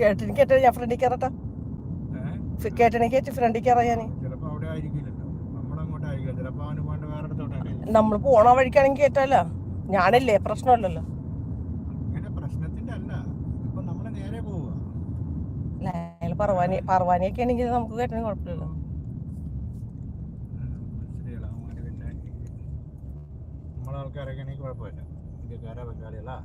കേട്ടിന് കേട്ടോ ഞാൻ ഫ്രണ്ടിൽ കയറട്ടെ? കയറ്റി ഫ്രണ്ടിൽ കയറാം ഞാൻ നമ്മൾ പോണ വഴിക്കാണെങ്കിൽ കേട്ടല്ലോ ഞാനല്ലേ പ്രശ്നമല്ലല്ലോ. അയാൾ പറവാനി പറവാനിയൊക്കെ ആണെങ്കിൽ നമുക്ക് കുഴപ്പമില്ലല്ലോ. പിന്നെ നമ്മളെ ആൾക്കാരൊക്കെ ആണെങ്കിൽ കുഴപ്പമില്ല. ഇന്ത്യക്കാരാ ബംഗാളികളാ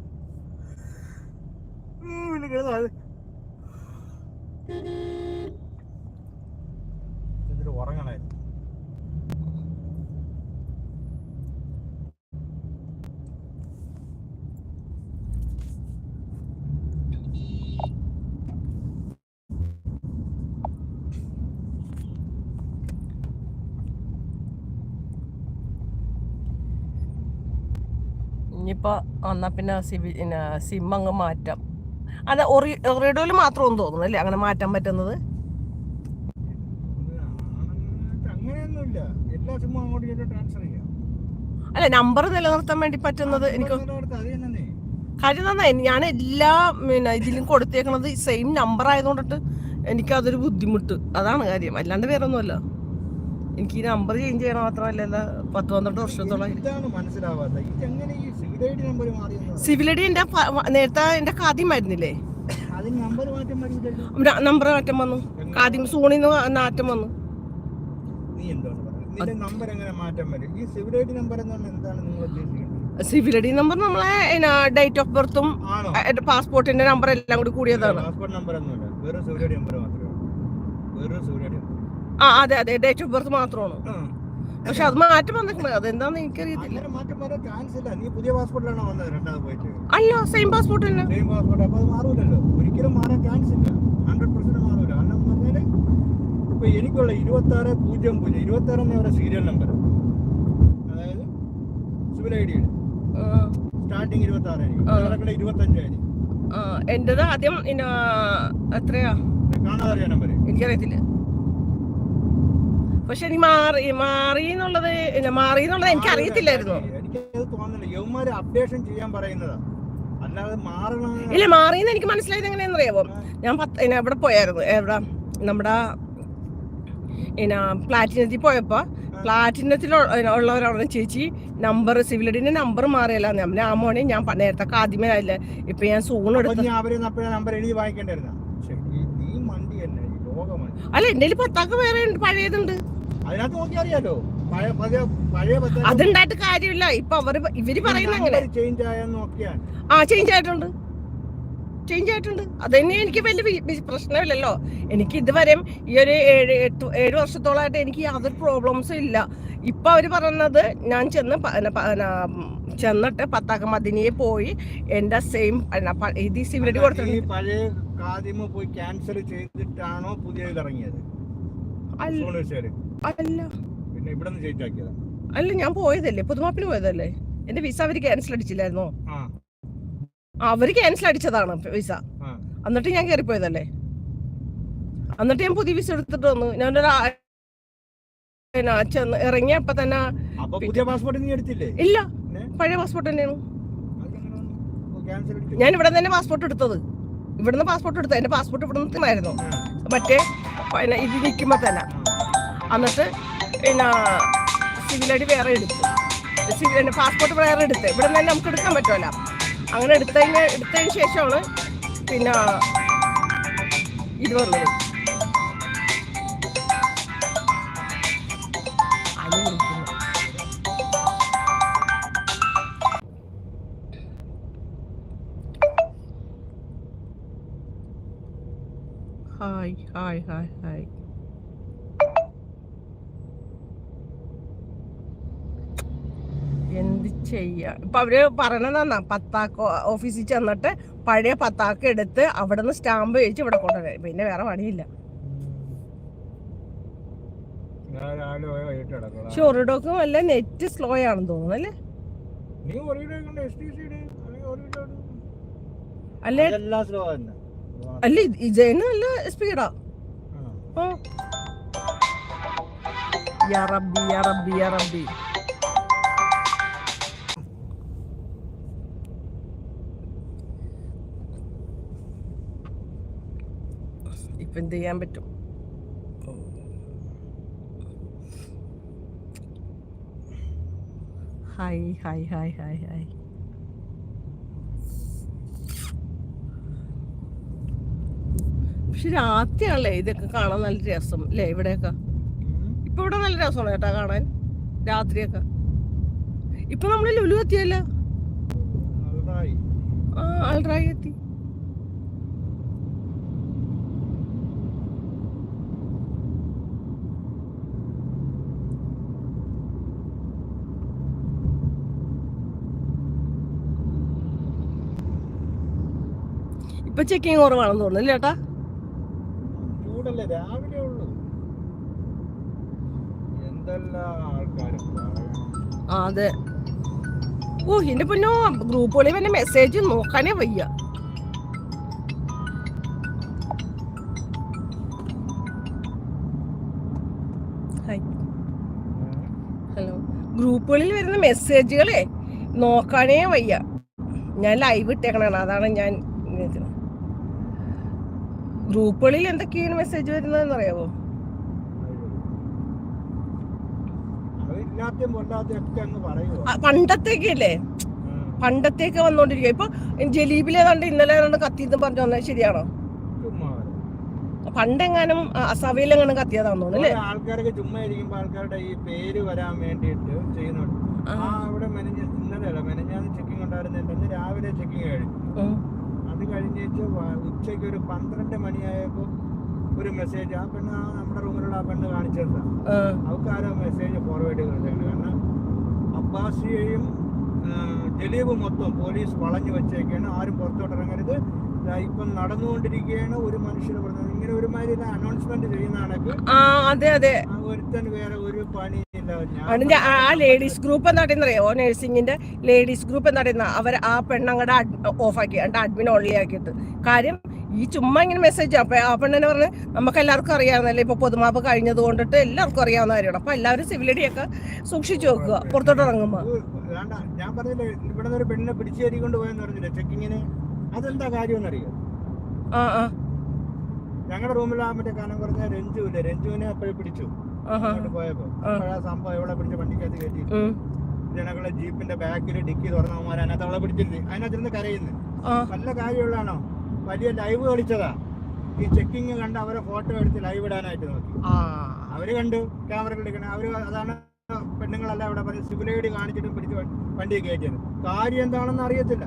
ഇതിൽ ഉറങ്ങണായിരുന്നു ഇനിയിപ്പോ എന്നാ പിന്നെ സിവി പിന്നെ സിം അങ്ങ് മാറ്റാം. അത് ഒറി മാത്രമെന്ന് തോന്നുന്നു അല്ലേ? അങ്ങനെ മാറ്റാൻ പറ്റുന്നത്? അല്ല നമ്പർ നിലനിർത്താൻ വേണ്ടി പറ്റുന്നത് എനിക്ക് കാര്യം നന്നായി ഞാൻ എല്ലാ പിന്നെ ഇതിലും കൊടുത്തേക്കണത് സെയിം നമ്പർ ആയതുകൊണ്ടിട്ട് എനിക്കതൊരു ബുദ്ധിമുട്ട്. അതാണ് കാര്യം. അല്ലാണ്ട് വേറെ ഒന്നുമല്ല എനിക്ക് ഈ നമ്പർ ചേഞ്ച് ചെയ്യണം മാത്രമല്ല പത്ത് പന്ത്രണ്ട് വർഷത്തോളം മനസ്സിലാവാത്ത? സിവിൽ ഐ ഡി നമ്പർ മാറിയെന്ന് സിവിൽ ഐ ഡി എന്റെ പ- വ- നേരത്തെ എന്റെ കാദ്യം ആയിരുന്നില്ലേ? നമ്പർ മാറ്റം വന്നു. കാദ്യം സോണിന്ന് നാറ്റം വന്നു. നീ എന്താണ് പറയുന്നത്? ഇതിന്റെ നമ്പർ എങ്ങനെ മാറ്റം ഈ സിവിൽ ഐ ഡി നമ്പർ നമ്മളെ ഡേറ്റ് ഓഫ് ബർത്തും പാസ്പോർട്ടിന്റെ നമ്പർ എല്ലാം കൂടി കൂടിയതാണ്. പാസ്പോർട്ട് നമ്പർ ഒന്നുമില്ല. വെറും സിവിൽ ഐ ഡി നമ്പർ മാത്രമേ വെറും സിവിൽ ആ അതെ അതെ ഡേറ്റ് ഓഫ് ബർത്ത് മാത്രമാണ്. പക്ഷെ അത് മാറ്റം വന്നിട്ടുണ്ട്. അതെന്താന്ന് എനിക്കറിയത്തില്ല. നീ പുതിയ പാസ്പോർട്ടിലാണോ വന്നത് രണ്ടാമത് പോയിട്ട്? അല്ല സെയിം പാസ്പോർട്ട് തന്നെ. സെയിം പാസ്പോർട്ട് അപ്പൊ അത് മാറൂലല്ലോ. ഒരിക്കലും മാറാൻ ചാൻസ് ഇല്ല. ഹൺഡ്രഡ് പെർസെന്റ് മാറൂല. കാരണം എന്ന് പറഞ്ഞാൽ ഇപ്പൊ എനിക്കുള്ള ഇരുപത്തി ആറ് പൂജ്യം പൂജ്യം ഇരുപത്തി ആറ് എന്നവരുടെ സീരിയൽ നമ്പർ അതായത് സിവിൽ ഐ ഡിയുടെ സ്റ്റാർട്ടിങ് ഇരുപത്തി ആറായിരിക്കും ഇരുപത്തഞ്ചായിരിക്കും ആ, എന്റേത് ആദ്യം എത്രയാ? കാണാതെ നമ്പർ എനിക്കറിയത്തില്ല. പക്ഷെ നീ മാറി മാറി എന്നുള്ളത് മാറി എന്നുള്ളത് എനിക്ക് അറിയത്തില്ലായിരുന്നു. എനിക്കത് അപ്ഡേഷൻ ചെയ്യാൻ പറയുന്നതാ. ഇല്ല മാറിയെന്ന് എനിക്ക് മനസ്സിലായത് എങ്ങനെയാണെന്ന് അറിയാവോ ഞാൻ പത്ത് എവിടെ പോയായിരുന്നു? എവിടെ? നമ്മുടെ പിന്നെ പ്ലാറ്റിനത്തിൽ പോയപ്പോ പ്ലാറ്റിനത്തിൽ ഉള്ളവരാണ് ചേച്ചി. നമ്പർ സിവിൽ നമ്പർ മാറിയല്ല. ഞാൻ ആ മോനെ ഞാൻ നേരത്തെ ആദ്യമേ അല്ല ഇപ്പൊ ഞാൻ സൂൺ എടുത്തു അല്ല എന്റെ പത്താക്ക് വേറെ പഴയതുണ്ട്. അതിനകത്ത് പഴയ പഴയ പഴയ അതുണ്ടായിട്ട് കാര്യമില്ല. ഇപ്പൊ അവർ പ- ഇവർ പറയുന്ന അങ്ങനെ ചേഞ്ച് ആയെന്ന് നോക്കിയാൽ. ആ ചേഞ്ച് ആയിട്ടുണ്ട്. ചേഞ്ച് ആയിട്ടുണ്ട്. അത് തന്നെ എനിക്ക് വലിയ പ്രശ്നമില്ലല്ലോ. എനിക്ക് ഇതുവരെയും ഈ ഒരു ഏഴ് എട്ട് ഏഴ് വർഷത്തോളമായിട്ട് എനിക്ക് യാതൊരു പ്രോബ്ലംസും ഇല്ല. ഇപ്പൊ അവർ പറയുന്നത് ഞാൻ ചെന്ന് ചെന്നിട്ട് പത്താക്ക മദിനിയെ പോയി എന്റെ സെയിം ഇത് സിവിലിറ്റി കൊടുത്തിട്ടുണ്ട്. പഴയ കാദ്യമ പോയി ക്യാൻസൽ ചെയ്തിട്ടാണോ പുതിയത് ഇറങ്ങിയത്? അല്ല. പിന്നെ ഇവിടെ നിന്ന് അല്ല ഞാൻ പോയതല്ലേ? പുതുമാപ്പിന് പോയതല്ലേ? എന്റെ വിസ അവർ ക്യാൻസൽ അടിച്ചില്ലായിരുന്നോ? അവർ ക്യാൻസൽ അടിച്ചതാണ് വിസ എന്നിട്ട് ഞാൻ കയറിപ്പോയതല്ലേ എന്നിട്ട് ഞാൻ പുതിയ വിസ എടുത്തിട്ട് വന്നു. ഞാൻ ഒരു ചെന്ന് ഇറങ്ങിയപ്പോ തന്നെ പുതിയ പാസ്പോർട്ട് നീ എടുത്തില്ലേ? ഇല്ല. പഴയ പാസ്പോർട്ട് തന്നെയാണ്. ഞാൻ ഇവിടെ തന്നെ പാസ്പോർട്ട് എടുത്തത്. ഇവിടുന്ന് പാസ്പോർട്ട് എടുത്തു എന്റെ പാസ്പോർട്ട് ഇവിടുന്ന് തന്നെയായിരുന്നു മറ്റേ പിന്നെ ഇത് നിൽക്കുമ്പോ തന്നെ. എന്നിട്ട് പിന്നെ സിവിൽ വേറെ എടുത്തു. സിവിൽ പാസ്പോർട്ട് വേറെ എടുത്ത്. ഇവിടെ നിന്ന് തന്നെ നമുക്ക് എടുക്കാൻ പറ്റുമല്ലോ. അങ്ങനെ എടുത്തതിന് എടുത്തതിന് ശേഷമാണ് പിന്നെ ഇത് വന്നത്. ഹായ് ഹായ് ഹായ് എന്ത് ചെയ്യാ? ഇപ്പൊ അവർ പറയണതെന്നാ? പത്താക്ക് ഓഫീസിൽ ചെന്നിട്ട് പഴയ പത്താക്ക എടുത്ത് അവിടെ നിന്ന് സ്റ്റാമ്പ് വെച്ച് ഇവിടെ കൊണ്ടുവരാം. പിന്നെ വേറെ പണിയില്ല. ഞാൻ അല്ല നെറ്റ് സ്ലോ ആണെന്ന് തോന്നുന്നു അല്ലേ? അല്ലേ? അല്ല ഇത് നല്ല സ്പീഡാ. യാ Rabbi, യാ Rabbi. യാ റബ്ബി ഇപ്പൊ എന്ത് ചെയ്യാൻ പറ്റും hi hi hi hi hi പക്ഷെ രാത്രിയാണല്ലേ ഇതൊക്കെ കാണാൻ നല്ല രസം അല്ലേ ഇവിടെയൊക്കെ? ഇപ്പൊ ഇവിടെ നല്ല രസമാണ് കേട്ടാ കാണാൻ രാത്രിയൊക്കെ. ഇപ്പൊ നമ്മൾ ലുലു എത്തിയല്ലോ. ആ എത്തി. ഇപ്പൊ ചെക്കിങ് കുറവാണെന്ന് തോന്നുന്നു ചേട്ടാ ചൂടല്ലേ രാവിലെ ഉള്ളൂ എന്തെല്ലാം ആൾക്കാർ ആ അതെ. ഓ എന്റെ പൊന്നോ ഗ്രൂപ്പുകളിൽ പിന്നെ മെസ്സേജ് നോക്കാനേ വയ്യ. ഹലോ ഗ്രൂപ്പുകളിൽ വരുന്ന മെസ്സേജുകളെ നോക്കാനേ വയ്യ. ഞാൻ ലൈവ് ഇട്ടേക്കണാണ് അതാണ് ഞാൻ ഗ്രൂപ്പുകളിൽ എന്തൊക്കെയാണ് മെസ്സേജ് വരുന്നതെന്ന് അറിയാവോ? ആ, പണ്ടത്തേക്കല്ലേ? പണ്ടത്തേക്ക് വന്നോണ്ടിരിക്കുക ഇപ്പൊ ജലീബിലെ കണ്ട് ഇന്നലെ കണ്ട് കത്തിയെന്ന് പറഞ്ഞു വന്നത് ശരിയാണോ? പണ്ടെങ്ങാനും അസവയിലെങ്ങാനും കത്തിയതാന്ന് തോന്നുന്നു ആൾക്കാരൊക്കെ ചുമ്മാ ഇരിക്കുമ്പോ ആൾക്കാരുടെ ഈ പേര് വരാൻ വേണ്ടിയിട്ട് ചെയ്യുന്നുണ്ട്. ആ. അവിടെ മെനഞ്ഞ ഇന്നലെ അല്ല മെനഞ്ഞാന്ന് ചെക്കിംഗ് ഉണ്ടായിരുന്നില്ല രാവിലെ ചെക്കിംഗ് കഴിഞ്ഞു. അത് കഴിഞ്ഞിട്ട് ഉച്ചയ്ക്ക് ഒരു പന്ത്രണ്ട് മണിയായപ്പോ ഒരു മെസ്സേജ് ആ പെണ്ണ് നമ്മുടെ റൂമിലുള്ള ആ പെണ്ണ് കാണിച്ചതാ. അവർക്ക് ആരോ മെസ്സേജ് ഫോർവേഡ് ചെയ്തിട്ടുണ്ട് കാരണം അബ്ബാസിയെയും ദിലീപ് മൊത്തം പോലീസ് വളഞ്ഞു വെച്ചേക്കാണ്. ആരും പുറത്തോട്ട് ഇറങ്ങരുത്. ഇപ്പം നടന്നുകൊണ്ടിരിക്കുകയാണ് ഒരു മനുഷ്യർ പറഞ്ഞത് ഇങ്ങനെ ഒരുമാതിരി അനൗൺസ്മെന്റ് ചെയ്യുന്ന ഒരുത്തൻ വേറെ ഒരു പണി അതിന്റെ ആ- ലേഡീസ് ഗ്രൂപ്പ് എന്താ അറിയോ? നഴ്സിംഗിന്റെ ലേഡീസ് ഗ്രൂപ്പ് എന്താ പറയുന്ന അവർ ആ പെണ്ണങ്ങടെ ഓഫ് ആക്കി അഡ്മിൻ ഓൺലി ആക്കിയിട്ട്. കാര്യം ഈ ചുമ്മാ ഇങ്ങനെ മെസ്സേജ് അപ്പം ആ പെണ്ണിനെ പറഞ്ഞ് നമുക്ക് എല്ലാവർക്കും അറിയാവുന്നല്ലേ ഇപ്പൊ പൊതുമാപ്പ് കഴിഞ്ഞത് കൊണ്ടിട്ട് എല്ലാവർക്കും അറിയാവുന്ന കാര്യമാണ്. അപ്പൊ എല്ലാവരും സിവിലടിയൊക്കെ സൂക്ഷിച്ചു വെക്കുക പുറത്തോട്ട് ഇറങ്ങുമ്പോ ഞാൻ പറഞ്ഞില്ലേ ഇവിടെ ഒരു പെണ്ണിനെ പിടിച്ചു കയറി പോയെന്ന് പറഞ്ഞില്ലേ? ചെക്കിങ്ങിന്. അതെന്താ കാര്യമെന്നറിയോ? ആ ആ. ഞങ്ങളുടെ റൂമിൽ ആ മറ്റേ കാലം പറഞ്ഞ രഞ്ജു ഇല്ലേ? രഞ്ജുവിനെ അപ്പോഴേ പിടിച്ചു. പോയപ്പോ. അപ്പോഴാ സംഭവം എവിടെ പിടിച്ച വണ്ടിക്കകത്ത് കയറ്റി. ജനങ്ങളെ ജീപ്പിന്റെ ബാക്കിൽ ഡിക്കി തുറന്നവന്മാർ അതിനകത്ത് അവളെ പിടിച്ചിരുന്നു. അതിനകത്തിരുന്ന് കരയുന്നു. നല്ല കാര്യമുള്ളതാണോ? വലിയ ലൈവ് കളിച്ചതാ. ഈ ചെക്കിങ് കണ്ട് അവരെ ഫോട്ടോ എടുത്ത് ലൈവ് ഇടാനായിട്ട് നോക്കി. അവർ കണ്ടു ക്യാമറ എടുക്കണേ. അവർ അതാണ് പെണ്ണുങ്ങളല്ല ഇവിടെ പറഞ്ഞ സിവിൽ ഐ ഡി കാണിച്ചിട്ടും പിടിച്ച് വണ്ടി കയറ്റിയത്. കാര്യം എന്താണെന്ന് അറിയത്തില്ല.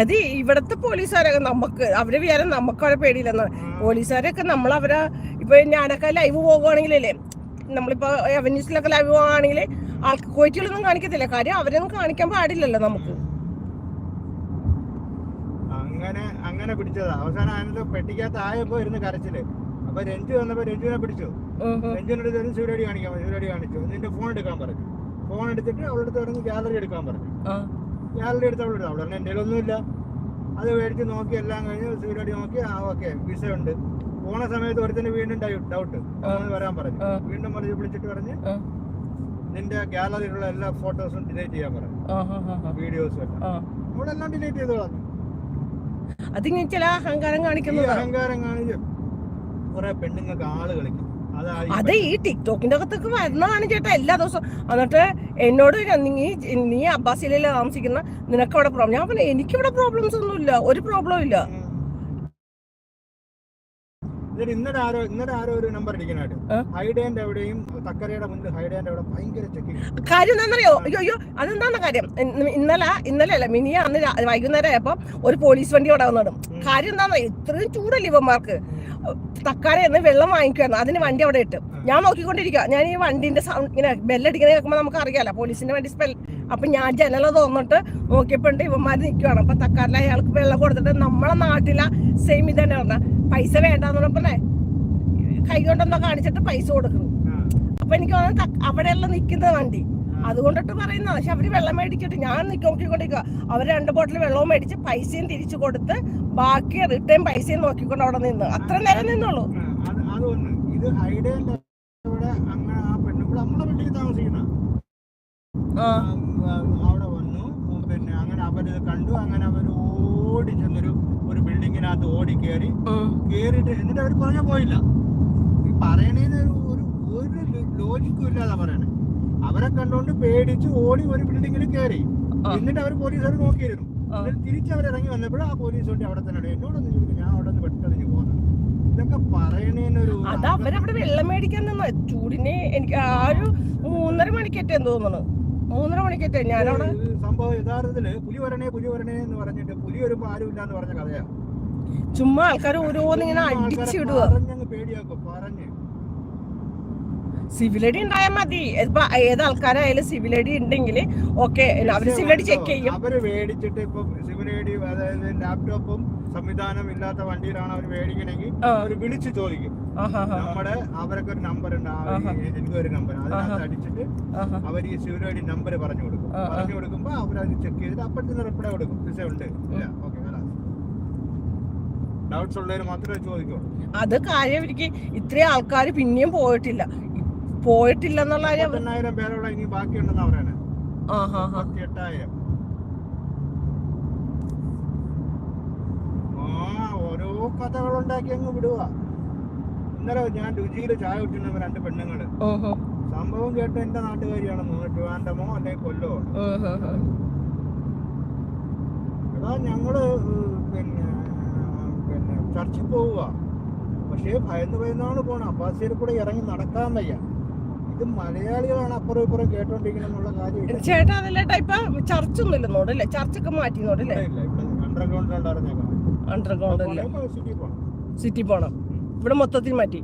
അത് ഇവിടത്തെ പോലീസുകാരൊക്കെ നമുക്ക് അവർ വിചാരം നമുക്ക് അവരെ പേടിയില്ലെന്നാണ് പോലീസുകാരൊക്കെ നമ്മൾ അവരെ ഇപ്പൊ ഞാനൊക്കെ ലൈവ് പോകുവാണെങ്കിലല്ലേ നമ്മളിപ്പോ അവന്യൂസിലൊക്കെ ലൈവ് പോകുവാണെങ്കിൽ ആൾക്ക് കോയിറ്റുകളൊന്നും കാണിക്കത്തില്ല. കാര്യം അവരൊന്നും കാണിക്കാൻ പാടില്ലല്ലോ നമുക്ക്. അങ്ങനെ അങ്ങനെ പിടിച്ചതാ. അവസാനം അതിനകത്ത് പെട്ടിക്കകത്ത് ആയപ്പോ ഇരുന്ന് കരച്ചിൽ. അപ്പൊ രഞ്ജു വന്നപ്പോ രഞ്ജുവിനെ പിടിച്ചു. രഞ്ജുവിനടുത്ത് ഒരു ഐ കാണിക്കാൻ ശിവരാടി കാണിച്ചു. നിന്റെ ഫോൺ എടുക്കാൻ പറഞ്ഞു. ഫോൺ എടുത്തിട്ട് അവളുടെ ഇറങ്ങി ഗ്യാലറി ഗാലറി എടുക്കാൻ പറഞ്ഞു. ആ. ഗാലറി എടുത്ത് അവളെടുത്തു പറഞ്ഞു. എന്റെ ഒന്നുമില്ല അത് മേടിച്ച് നോക്കി എല്ലാം കഴിഞ്ഞ് ശിവരാടി നോക്കി ആ ഓക്കെ വിസ ഉണ്ട്. പോണ സമയത്ത് ഒരുത്തിന് വീണ്ടും ഡൗട്ട് വരാൻ പറഞ്ഞു. വീണ്ടും പറഞ്ഞു വിളിച്ചിട്ട് പറഞ്ഞ് നിന്റെ ഗാലറിയിലുള്ള എല്ലാ ഫോട്ടോസും ഡിലീറ്റ് ചെയ്യാൻ പറഞ്ഞു. വീഡിയോസും എല്ലാം. അവളെല്ലാം ഡിലീറ്റ് ചെയ്തോളാം. അതിങ്ങനെ ചില അഹങ്കാരം കാണിക്കുന്നത് അഹങ്കാരം കാണിച്ച് കുറെ പെണ്ണുങ്ങൾക്ക് ആൾ കളിക്കും. അതെ ഈ ടിക്ടോക്കിന്റെ അകത്തൊക്കെ വരുന്നതാണ് ചേട്ടാ എല്ലാ ദിവസവും. എന്നിട്ട് എന്നോട് നീ നീ അബ്ബാസിലല്ലേ താമസിക്കുന്ന? നിനക്ക് അവിടെ പ്രോബ്ലം ഞാൻ പറഞ്ഞു എനിക്കിവിടെ പ്രോബ്ലംസ് ഒന്നും ഇല്ല ഒരു പ്രോബ്ലം ഇല്ല. ഇന്നലെ ആരോ ഇന്നലെ ആരോ ഒരു നമ്പർ അടിക്കാനായിട്ട് ആ? ഹൈഡേന്റെ എവിടെയും തക്കരയുടെ മുന്നിൽ ഹൈഡേന്റെ അവിടെ ഭയങ്കര ചെക്കിങ് കാര്യം എന്താണെന്നറിയോ? അയ്യോ അയ്യോ അതെന്താണ് കാര്യം? ഇന്നലെ ഇന്നലെ അല്ല മിനി അന്ന് വൈകുന്നേരം ആയപ്പോ ഒരു പോലീസ് വണ്ടി അവിടെ വന്നിടും. കാര്യം എന്താണെന്നറിയോ ഇത്രയും ചൂടല്ലേ ഇവന്മാർക്ക്? തക്കാര എന്ന് വെള്ളം വാങ്ങിക്കുമായിരുന്നു അതിന് വണ്ടി അവിടെ ഇട്ട്. ഞാൻ നോക്കിക്കൊണ്ടിരിക്കുക ഞാൻ ഈ വണ്ടിന്റെ സൗണ്ട് ഇങ്ങനെ ബെല്ലടിക്കുന്നത് കേൾക്കുമ്പോൾ നമുക്ക് അറിയാലോ പോലീസിന്റെ വണ്ടി സ്പെൽ അപ്പൊ ഞാൻ ജനല തോന്നിട്ട് നോക്കിയപ്പോണ്ട് ഇവന്മാർ നിൽക്കുവാണ് അപ്പൊ തക്കാരിൽ അയാൾക്ക് വെള്ളം കൊടുത്തിട്ട് നമ്മളെ നാട്ടിലെ സെയിം ഇത് തന്നെ പറഞ്ഞ പൈസ വേണ്ടെന്ന് പറഞ്ഞപ്പോ കൈ കൊണ്ടൊന്നോ കാണിച്ചിട്ട് പൈസ കൊടുക്കുന്നു. അപ്പൊ എനിക്ക് തോന്നുന്നു അവിടെയുള്ള നിൽക്കുന്ന വണ്ടി. അതുകൊണ്ടിട്ട് പറയുന്നത്. പക്ഷെ അവർ വെള്ളം മേടിക്കട്ടെ. ഞാൻ നിക്ക് നോക്കിക്കൊണ്ടിരിക്കുക അവർ രണ്ട് ബോട്ടിൽ വെള്ളവും മേടിച്ച് പൈസയും തിരിച്ചു കൊടുത്ത് ബാക്കി റിട്ടേൺ പൈസയും നോക്കിക്കൊണ്ട് അവിടെ നിന്ന്. അത്ര നേരം നിന്നുള്ളൂ അവിടെ വന്നു. പിന്നെ അങ്ങനെ അവരിത് കണ്ടു. അങ്ങനെ അവർ ഓടി ചെന്നൊരു ബിൽഡിങ്ങിനകത്ത് ഓടി കയറി കേറിയിട്ട് എന്നിട്ട് അവർ പറഞ്ഞു പോയില്ല. ഈ പറയണേന്ന് ഒരു ഒരു ലോജിക്കും ഇല്ലാതെ പറയണേ. അവരെ കണ്ടോണ്ട് പേടിച്ച് ഓടി ഒരു ബിൽഡിങ്ങിൽ കയറി. എന്നിട്ട് അവർ പോലീസുകാർ നോക്കിയിരുന്നു. തിരിച്ച് അവർ ഇറങ്ങി വന്നപ്പോൾ ആ പോലീസ് വണ്ടി അവിടെ തന്നെ. എന്നോടൊന്നും ചോദിക്കും ഞാൻ അവിടെ നിന്ന് പെട്ടെന്ന് പോകുന്നത് ഇതൊക്കെ പറയണേനൊരു അത് അവരവിടെ വെള്ളം മേടിക്കാൻ നിന്ന. ചൂടിനെ എനിക്ക് ആ ഒരു മൂന്നര മണിക്കറ്റേ തോന്നുന്നു. മൂന്നര മണിക്കറ്റേ ഞാനവിടെ സംഭവം യഥാർത്ഥത്തിൽ പുലി വരണേ പുലി വരണേ എന്ന് പറഞ്ഞിട്ട് പുലി വരുമ്പോ ആരും ഇല്ലാന്ന് പറഞ്ഞ കഥയാ. ചുമ്മാ ആൾക്കാർ ഓരോന്നിങ്ങനെ അടിച്ചിടുക സിവിലടി ഉണ്ടായാൽ മതി. ഇപ്പൊ ഏത് ആൾക്കാരായാലും സിവിലടി ഉണ്ടെങ്കിൽ ഓക്കെ അവർ സിവിലടി ചെക്ക് ചെയ്യും. അവർ മേടിച്ചിട്ട് ഇപ്പൊ സിവിലേഡി അതായത് ലാപ്ടോപ്പും സംവിധാനം ഇല്ലാത്ത വണ്ടിയിലാണ് അവർ മേടിക്കണമെങ്കിൽ അവർ അവർ വിളിച്ച് ചോദിക്കും. നമ്മുടെ അവരൊക്കെ ഒരു നമ്പർ ഉണ്ട്. എനിക്ക് ഒരു നമ്പർ അതിനകത്ത് അടിച്ചിട്ട്. അവർ ഈ സിവിലടി നമ്പർ പറഞ്ഞു കൊടുക്കും. പറഞ്ഞു കൊടുക്കുമ്പോ അവരത് ചെക്ക് ചെയ്തിട്ട് അപ്പോഴത്തെ റിപ്ലൈ കൊടുക്കും. ഉണ്ട്. ഇല്ല. ഓക്കെ. അത് കാര്യം എനിക്ക് ഇത്രയും ആൾക്കാർ പിന്നെയും പോയിട്ടില്ല. പോയിട്ടില്ല എന്നുള്ള ഓരോ കഥകളുണ്ടാക്കി അങ്ങ് വിടുക. ഇന്നലെ ഞാൻ രുചിയിൽ ചായ കുട്ടിരുന്ന രണ്ട് പെണ്ണുങ്ങൾ. സംഭവം കേട്ട് എന്റെ നാട്ടുകാരിയാണെന്ന് തോന്നുന്നു ട്രിവാൻഡമോ അല്ലെങ്കിൽ കൊല്ലോ. എടാ ഞങ്ങൾ പിന്നെ ചർച്ചിൽ പോവുക. പക്ഷേ ഭയന്ന് ഭയന്നാണ് പോണത് അബ്ബാസിയിൽ കൂടെ ഇറങ്ങി നടക്കാൻ വയ്യ. ഇത് മലയാളികളാണ് അപ്പുറം ഇപ്പുറം കേട്ടോണ്ടിരിക്കണം കാര്യം ചേട്ടാ ചർച്ചൊക്കെ അറിഞ്ഞേക്കാം അണ്ടർഗ്രൗണ്ട് അല്ലേ സിറ്റി പോണം. ഇവിടെ മൊത്തത്തിൽ മാറ്റി.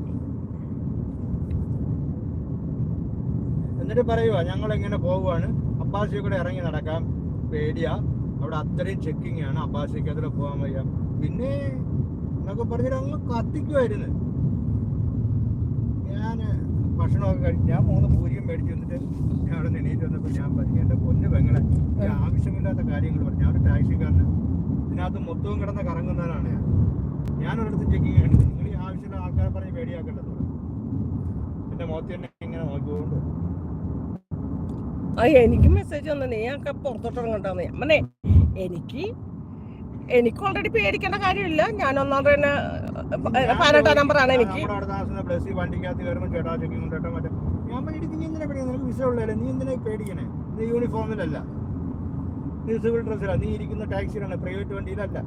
എന്നിട്ട് പറയുക ഞങ്ങൾ എങ്ങനെ പോവുകയാണ് അബ്ബാസിയെ കൂടെ ഇറങ്ങി നടക്കാം പേടിയാ. അവിടെ അത്രയും ചെക്കിംഗ് ആണ്. അബ്ബാസിക്ക് അതിൽ പോകാൻ വയ്യ. പിന്നെ എന്നൊക്കെ പറഞ്ഞിട്ട് അങ്ങ് കത്തിക്കുമായിരുന്നു ഞാൻ ഭക്ഷണമൊക്കെ കഴിച്ച് ഞാൻ മൂന്ന് പൂരിയും മേടിച്ച് വന്നിട്ട് ഞാൻ അവിടെ എണീറ്റ് വന്നപ്പോൾ ഞാൻ പറഞ്ഞു എന്റെ പൊന്ന് പെങ്ങളെ ആവശ്യമില്ലാത്ത കാര്യങ്ങൾ പറഞ്ഞു. ഞാൻ ഒരു ടാക്സിക്കാരന്. ഇതിനകത്ത് മൊത്തവും കിടന്ന് കറങ്ങുന്നവനാണ് ഞാൻ. ഞാനൊരിടത്ത് ചെക്കിങ് ആണ് നിങ്ങൾ ഈ ആവശ്യമുള്ള ആൾക്കാരെ പറഞ്ഞ് പേടിയാക്കേണ്ടത് എന്റെ മുഖത്ത് തന്നെ ഇങ്ങനെ നോക്കിക്കൊണ്ട് ആ എനിക്ക് മെസ്സേജ് വന്നു. നീയൊക്കെ പുറത്തോട്ട് ഇറങ്ങണ്ടാന്ന്. ഞാൻ പറഞ്ഞേ എനിക്ക് എനിക്ക് ഓൾറെഡി പേടിക്കേണ്ട കാര്യമില്ല. ഞാൻ ഒന്നാം തന്നെ പതിനെട്ടാം ആണ് എനിക്ക്. യൂണിഫോമിലല്ല നീ സിവിൽ നീ ഇരിക്കുന്ന ടാക്സിയിലാണ് പ്രൈവറ്റ് വണ്ടിയിലല്ല.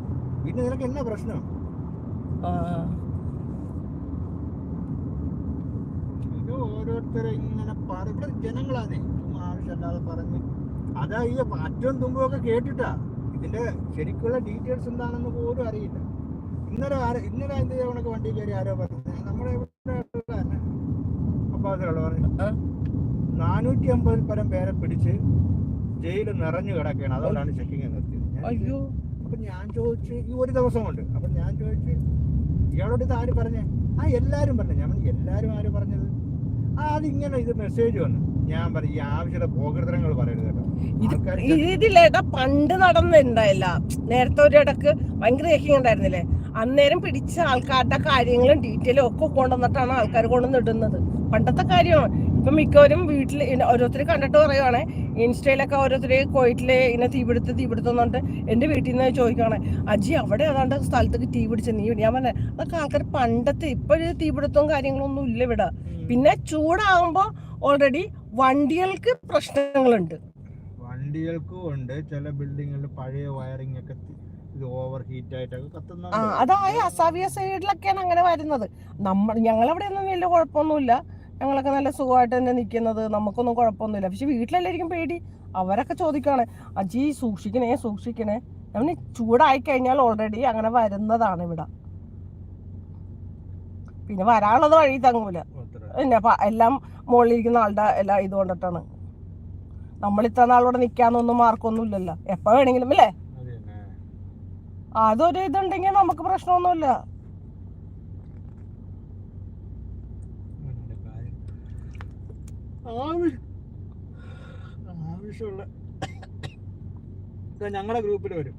പിന്നെ നിനക്ക് എന്നാ പ്രശ്നം? ആ, ഇത് ഓരോരുത്തരെ ഇങ്ങനെ ഇവിടെ ആവശ്യമല്ലാതെ പറഞ്ഞ്. അതാ ഈ അറ്റവും തുമ്പൊക്കെ കേട്ടിട്ടാ. ഇതിന്റെ ശരിക്കുള്ള ഡീറ്റെയിൽസ് എന്താണെന്ന് പോലും അറിയില്ല. ഇന്നലെ ആരോ ഇന്നലെ എന്ത് കണക്ക് വണ്ടി കയറി ആരോ പറഞ്ഞു നമ്മുടെ ഇവിടെ തന്നെ ആ. നാനൂറ്റി അമ്പതിൽ പരം പേരെ പിടിച്ച് ജയിൽ നിറഞ്ഞു കിടക്കുകയാണ്. അതുകൊണ്ടാണ് ചെക്കിങ് നിർത്തിയത്. അയ്യോ. അപ്പൊ ഞാൻ ചോദിച്ചു ഈ ഒരു ദിവസം കൊണ്ട് അപ്പൊ ഞാൻ ചോദിച്ചു ഇയാളോട് ഇത് ആര് പറഞ്ഞേ? ആ എല്ലാരും പറഞ്ഞു. ഞാൻ എല്ലാരും ആര് പറഞ്ഞത്? ആ അതിങ്ങനെ ഇത് മെസ്സേജ് വന്നു. ഞാൻ പറയും ആവശ്യമുള്ള പോകൃതരങ്ങൾ പറയരുത് കേട്ടോ. ഇതിലേട്ടാ പണ്ട് നടന്നിട്ടുണ്ടായില്ല നേരത്തെ ഒരു ഇടയ്ക്ക് ഭയങ്കര ചെക്കിങ് ഉണ്ടായിരുന്നില്ലേ? അന്നേരം പിടിച്ച ആൾക്കാരുടെ കാര്യങ്ങളും ഡീറ്റെയിലും ഒക്കെ കൊണ്ടുവന്നിട്ടാണ് ആൾക്കാർ കൊണ്ടുവന്ന് ഇടുന്നത്. പണ്ടത്തെ കാര്യമാണ് ഇപ്പൊ മിക്കവരും വീട്ടിൽ ഓരോരുത്തർ കണ്ടിട്ട് പറയുവാണേ ഇൻസ്റ്റയിലൊക്കെ ഓരോരുത്തർ കോയിറ്റിൽ ഇങ്ങനെ തീപിടുത്ത് തീപിടുത്തുന്നുണ്ട് എന്റെ വീട്ടിൽ നിന്ന് ചോദിക്കുവാണേ അജി അവിടെ ഏതാണ്ട് സ്ഥലത്തേക്ക് തീ പിടിച്ച നീ ഞാൻ പറഞ്ഞേ അതൊക്കെ ആൾക്കാർ പണ്ടത്തെ ഇപ്പോഴും തീപിടുത്തവും കാര്യങ്ങളൊന്നും ഇല്ല ഇവിടെ. പിന്നെ ചൂടാകുമ്പോ ഓൾറെഡി വണ്ടികൾക്ക് പ്രശ്നങ്ങളുണ്ട്. വണ്ടികൾക്കും ഉണ്ട്. ചില ബിൽഡിങ്ങുകളിൽ പഴയ വയറിംഗ് ഒക്കെ ഇത് ഓവർ ഹീറ്റ് ആയിട്ടൊക്കെ ആ കത്തുന്നുണ്ട് അതായ അസാവിയ സൈഡിലൊക്കെയാണ് അങ്ങനെ വരുന്നത്. നമ്മൾ ഞങ്ങളവിടെ ഒന്നും വലിയ കുഴപ്പമൊന്നുമില്ല. ഞങ്ങളൊക്കെ നല്ല സുഖമായിട്ട് തന്നെ നിൽക്കുന്നത്. നമുക്കൊന്നും കുഴപ്പമൊന്നുമില്ല. പക്ഷെ വീട്ടിലെല്ലായിരിക്കും പേടി. അവരൊക്കെ ചോദിക്കുകയാണ് അജി സൂക്ഷിക്കണേ സൂക്ഷിക്കണേ. അവന് ചൂടായി കഴിഞ്ഞാൽ ഓൾറെഡി അങ്ങനെ വരുന്നതാണ് ഇവിടെ. പിന്നെ വരാനുള്ളത് വഴി തങ്ങൂല. എന്നാ പിന്നെ എല്ലാം മുകളിലിരിക്കുന്ന ആളുടെ എല്ലാം ഇത് കൊണ്ടിട്ടാണ്. നമ്മൾ ഇത്ര നാളോടെ നിൽക്കാന്നൊന്നും മാർക്കൊന്നും ഇല്ലല്ലോ എപ്പോ വേണമെങ്കിലും അല്ലേ? അത് അതൊരു ഇതുണ്ടെങ്കിൽ നമുക്ക് പ്രശ്നമൊന്നുമില്ല. ആവശ്യമുള്ള ഞങ്ങളുടെ ഗ്രൂപ്പിൽ വരും.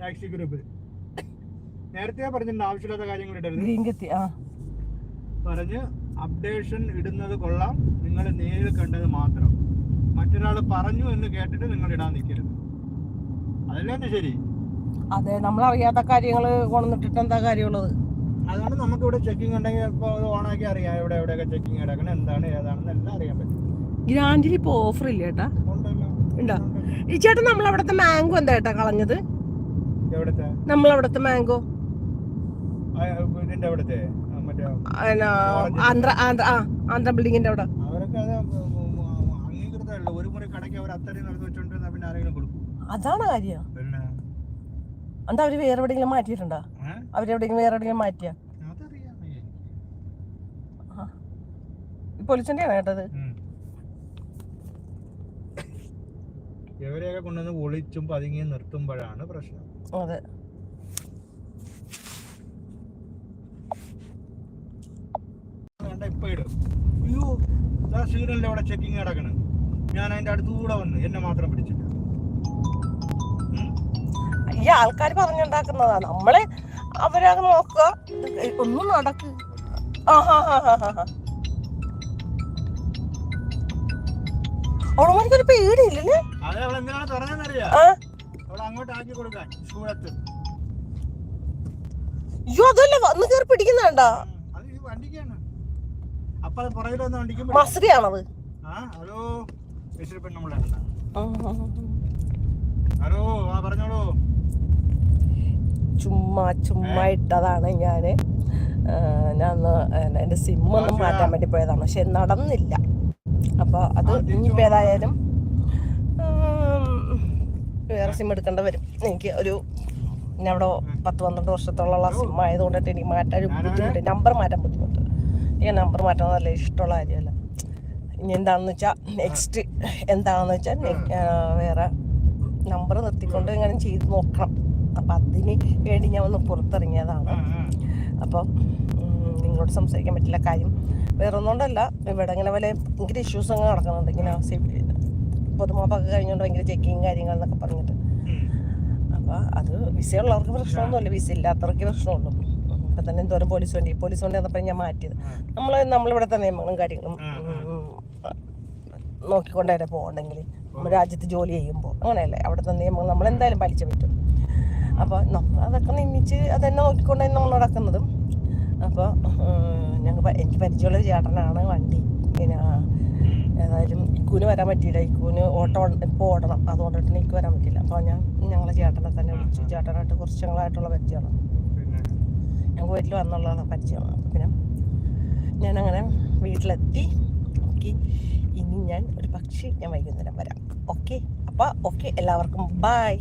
ടാക്സി ഗ്രൂപ്പിൽ നേരത്തെ പറഞ്ഞിട്ടുണ്ട് ആവശ്യമില്ലാത്ത കാര്യങ്ങൾ ഇടരുത്. പറഞ്ഞ് അപ്ഡേഷൻ ഇടുന്നത് കൊള്ളാം. നിങ്ങൾ നേരിൽ കണ്ടത് മാത്രം. മറ്റൊരാൾ പറഞ്ഞു എന്ന് കേട്ടിട്ട് നിങ്ങൾ ഇടാൻ നിൽക്കരുത്. അതല്ലേ ശരി? അതെ നമ്മൾ അറിയാത്ത കാര്യങ്ങൾ കൊണ്ടിട്ട് എന്താ കാര്യമുള്ളത്? അതാണ് നമുക്ക് ഇവിടെ ചെക്കിംഗ് ഉണ്ടെങ്കിൽ ഇപ്പോൾ ഓണാക്കി അറിയാം. എവിടെ എവിടെയൊക്കെ ചെക്കിംഗ് കിടക്കണം എന്താണ് ഏതാണെന്ന് എല്ലാം അറിയാൻ പറ്റും. ഗ്രാൻഡിൽ ഇപ്പോൾ ഓഫർ ഇല്ല ചേട്ടാ ഉണ്ടോ? ഈ ചേട്ടൻ നമ്മൾ അവിടുത്തെ മാംഗോ എന്താ ചേട്ടാ കളഞ്ഞത്? നമ്മളവിടുത്തെ നമ്മൾ അവിടുത്തെ മാംഗോ ഇതിന്റെ അവിടുത്തെ? ആന്ധ്ര ആന്ധ്ര ആ ആന്ധ്ര ബിൽഡിങ്ങിന്റെ അവിടെ. അതാണ് കാര്യം. എന്താ അവർ വേറെ എവിടെയെങ്കിലും മാറ്റിയിട്ടുണ്ടോ? അവരെവിടെയെങ്കിലും വേറെ എവിടെയെങ്കിലും മാറ്റിയ? ആണ് കേട്ടത്. ഇവരെയൊക്കെ കൊണ്ടുവന്ന് ഒളിച്ചും പതുങ്ങിയും നിർത്തുമ്പോഴാണ് പ്രശ്നം. അതെ. ഇടും അയ്യോ ആ സീരിയലിൽ അവിടെ ചെക്കിങ് കിടക്കണം? ഞാൻ അതിന്റെ അടുത്തുകൂടെ വന്ന് എന്നെ മാത്രം പിടിച്ചില്ല? ഈ ആൾക്കാർ പറഞ്ഞുണ്ടാക്കുന്നതാ. നമ്മൾ അവരത് നോക്കുക. ഒന്നും നടക്ക്. അവളമാർക്ക് ഒരു പേടിയില്ലല്ലേ? അയ്യോ അതല്ല വന്ന് കയറി പിടിക്കുന്നുണ്ടാ അത് ഈ വണ്ടിക്കാണ് അപ്പൊ അത് പുറകിൽ വന്ന് വണ്ടിക്കും മസ്രിയാണത് ചുമ്മാ ചുമ്മാ ഇട്ടതാണ് ഞാൻ. ഞാൻ ഒന്ന് എന്റെ സിം ഒന്നും മാറ്റാൻ വേണ്ടി പോയതാണ്. പക്ഷെ നടന്നില്ല. അപ്പൊ അത് ആ, തിരിച്ച്? ഇനിയിപ്പോ ഏതായാലും വേറെ സിം എടുക്കേണ്ടി വരും. എനിക്ക് ഒരു ഞാൻ അവിടെ പത്ത് പന്ത്രണ്ട് വർഷത്തോളം സിം ആയതുകൊണ്ടിട്ട് എനിക്ക് മാറ്റാൻ ബുദ്ധിമുട്ട്. നമ്പർ മാറ്റാൻ ബുദ്ധിമുട്ട്. എനിക്ക് നമ്പർ മാറ്റാൻ നല്ല ഇഷ്ടമുള്ള കാര്യമല്ല. ഇനി എന്താണെന്ന് വെച്ചാൽ നെക്സ്റ്റ് എന്താണെന്ന് വെച്ചാൽ വേറെ നമ്പർ നിർത്തിക്കൊണ്ട് ഇങ്ങനെ ചെയ്ത് നോക്കണം. അപ്പം അതിന് വേണ്ടി ഞാൻ ഒന്ന് പുറത്തിറങ്ങിയതാണ്. അപ്പം നിങ്ങളോട് സംസാരിക്കാൻ പറ്റില്ല കാര്യം. വേറെ ഒന്നുകൊണ്ടല്ല ഇവിടെ ഇങ്ങനെ വല്ല ഭയങ്കര ഇഷ്യൂസ് അങ്ങ് നടക്കുന്നുണ്ട്. ഇങ്ങനെ സേഫ്റ്റി പൊതുമാപ്പൊക്കെ കഴിഞ്ഞുകൊണ്ട് ഭയങ്കര ചെക്കിങ് കാര്യങ്ങളെന്നൊക്കെ പറഞ്ഞിട്ട്. അപ്പോൾ അത് വിസയുള്ളവർക്ക് പ്രശ്നമൊന്നുമില്ല. വിസ ഇല്ലാത്തവർക്ക് പ്രശ്നമുള്ളൂ. ഇപ്പം തന്നെ എന്തോരം പോലീസ് വണ്ടി. പോലീസ് വണ്ടി വന്നപ്പോൾ ഞാൻ മാറ്റിയത്. നമ്മൾ നമ്മളിവിടുത്തെ നിയമങ്ങളും കാര്യങ്ങളും നോക്കിക്കൊണ്ടേ പോകണ്ടെങ്കിൽ നമ്മൾ രാജ്യത്ത് ജോലി ചെയ്യുമ്പോൾ അങ്ങനെയല്ലേ? അവിടുത്തെ നിയമങ്ങൾ നമ്മൾ എന്തായാലും പാലിച്ചു പറ്റും. അപ്പോൾ നമ്മൾ അതൊക്കെ നിന്നിച്ച് അതെന്നെ നോക്കിക്കൊണ്ടേ നമ്മൾ നടക്കുന്നതും. അപ്പോൾ ഞങ്ങൾ എനിക്ക് പരിചയമുള്ള ചേട്ടനാണ് വണ്ടി. പിന്നെ ഏതായാലും ഇക്കൂന് വരാൻ പറ്റിയില്ല. ഇക്കൂന് ഓട്ടോ ഇപ്പോൾ ഓടണം. അതുകൊണ്ടിട്ട് എനിക്ക് വരാൻ പറ്റില്ല അപ്പോൾ ഞാൻ ഞങ്ങളെ ചേട്ടനെ തന്നെ വിളിച്ചു. ചേട്ടനായിട്ട് കുറച്ച് ഞങ്ങളായിട്ടുള്ള പരിചയമാണ്. വീട്ടിൽ വന്നുള്ള പരിചയമാണ് പിന്നെ ഞാനങ്ങനെ വീട്ടിലെത്തി. ഓക്കെ. ഇനി ഞാൻ ഒരു പക്ഷി ഞാൻ വൈകുന്നേരം വരാം. ഓക്കെ. അപ്പോൾ ഓക്കെ. എല്ലാവർക്കും ബായ്